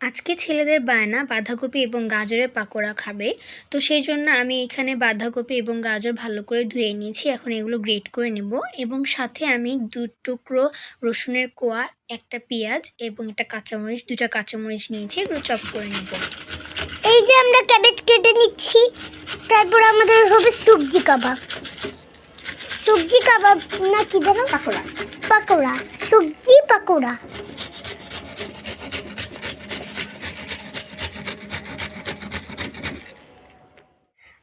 আজকে ছেলেদের বায়না বাঁধাকপি এবং গাজরের পাকোড়া খাবে। তো সেই জন্য আমি এখানে বাঁধাকপি এবং গাজর ভালো করে ধুয়ে নিয়েছি। এখন এগুলো গ্রেট করে নেব এবং সাথে আমি দু টুকরো রসুনের কোয়া, একটা পেঁয়াজ এবং একটা কাঁচামরিচ দুটা কাঁচামরিচ নিয়েছি, এগুলো চপ করে নেব। এই যে আমরা ক্যাবেজ কেটে নিচ্ছি তারপর আমাদের হবে সবজি কাবাব। সবজি কাবাব না কি যেন? পাকোড়া। পাকোড়া। সবজি পাকোড়া।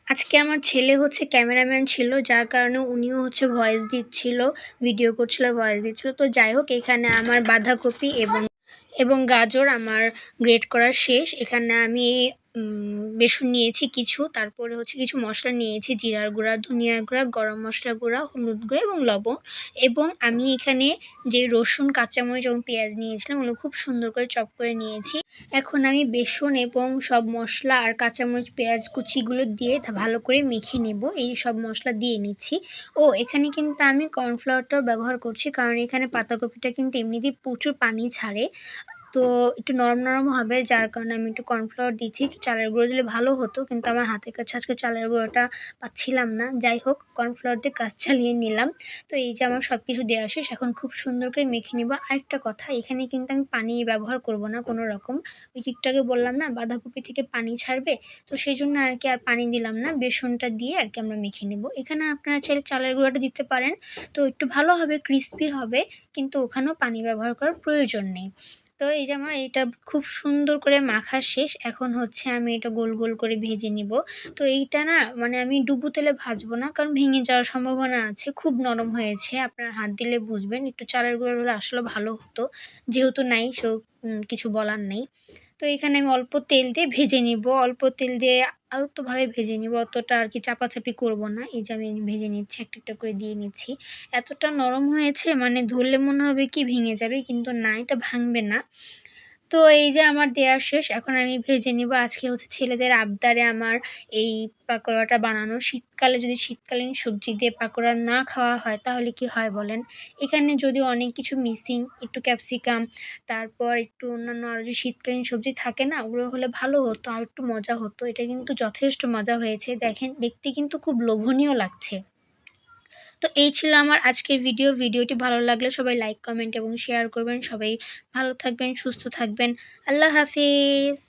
আজকে আমার ছেলে হচ্ছে ক্যামেরাম্যান ছিল যার কারণে উনিও হচ্ছে ভয়েস দিচ্ছিল ভিডিও করছিল ভয়েস দিচ্ছিল। তো যাই হোক এখানে আমার বাঁধাকপি এবং এবং গাজর আমার গ্রেট করা শেষ। এখানে আমি বেসন নিয়েছি কিছু, তারপরে হচ্ছে কিছু মশলা নিয়েছি, জিরার গুঁড়া, ধনিয়ার গুঁড়া, গরম মশলা গুঁড়া, হলুদ গুঁড়া এবং লবণ। এবং আমি এখানে যে রসুন, কাঁচামরিচ এবং পেঁয়াজ নিয়েছিলাম, ওগুলো খুব সুন্দর করে চপ করে নিয়েছি। এখন আমি বেসন এবং সব মশলা আর কাঁচামরিচ, পেঁয়াজ কুচিগুলো দিয়ে ভালো করে মেখে নেব। এই সব মশলা দিয়ে নিচ্ছি। ও, এখানে কিন্তু আমি কর্নফ্লাওয়ারটাও ব্যবহার করছি, কারণ এখানে পাতাকপিটা কিন্তু এমনিতেই প্রচুর পানি ছাড়ে। তো একটু নরম নরম হবে, যার কারণে আমি একটু কর্নফ্লাওয়ার দিচ্ছি। একটু চালের গুঁড়ো দিলে ভালো হতো, কিন্তু আমার হাতের কাছে আজকে চালের গুঁড়োটা পাচ্ছিলাম না। যাই হোক কর্নফ্লাওয়ার দিয়ে কাজ চালিয়ে নিলাম। তো এই যে আমার সব কিছু দেওয়া শেষ, এখন খুব সুন্দর করে মেখে নেব। আরেকটা কথা, এখানে কিন্তু আমি পানি ব্যবহার করব না কোনো রকম। ওই আগে বললাম না, বাঁধাকপি থেকে পানি ছাড়বে, তো সেই জন্য আর কি আর পানি দিলাম না। বেসনটা দিয়ে আর কি আমরা মেখে নেব। এখানে আপনারা চাইলে চালের গুঁড়োটা দিতে পারেন। তো একটু ভালো হবে ক্রিস্পি হবে, কিন্তু ওখানেও পানি ব্যবহার করার প্রয়োজন নেই। তো এই যে আমার এটা খুব সুন্দর করে মাখা শেষ। এখন হচ্ছে আমি এটা গোল গোল করে ভেজে নিব। তো এইটা না মানে আমি ডুবু তেলে ভাজবো না, কারণ ভেঙে যাওয়ার সম্ভাবনা আছে। খুব নরম হয়েছে, আপনার হাত দিলে বুঝবেন। একটু চালের গুঁড়ো হলে আসলে ভালো হতো। যেহেতু নাই, সো কিছু বলার নেই। তো এখানে আমি অল্প তেল দিয়ে ভেজে নিব। অল্প তেল দিয়ে আলতোভাবে ভেজে নিব। অতটা আর কি চাপাচাপি করব না। এই যে আমি ভেজে নিচ্ছি, একটা একটা করে দিয়ে নিচ্ছি। এতটা নরম হয়েছে মানে ধরলে মনে হবে কি ভেঙে যাবে, কিন্তু না, এটা ভাঙবে না। তো এই যে আমার দেওয়া শেষ, এখন আমি ভেজে নিব। আজকে হচ্ছে ছেলেদের আবদারে আমার এই পাকোড়াটা বানানো। শীতকালে যদি শীতকালীন সবজি দিয়ে পাকোড়া না খাওয়া হয়, তাহলে কি হয় বলেন? এখানে যদি অনেক কিছু মিসিং, একটু ক্যাপসিকাম, তারপর একটু অন্যান্য আরও যে শীতকালীন সবজি থাকে না, ওগুলো হলে ভালো হতো, আর একটু মজা হতো। এটা কিন্তু যথেষ্ট মজা হয়েছে। দেখেন, দেখতে কিন্তু খুব লোভনীয় লাগছে। তো এই ছিল আমার আজকের ভিডিও ভিডিওটি ভালো লাগলে সবাই লাইক কমেন্ট এবং শেয়ার করবেন। সবাই ভালো থাকবেন, সুস্থ থাকবেন। আল্লাহ হাফিজ।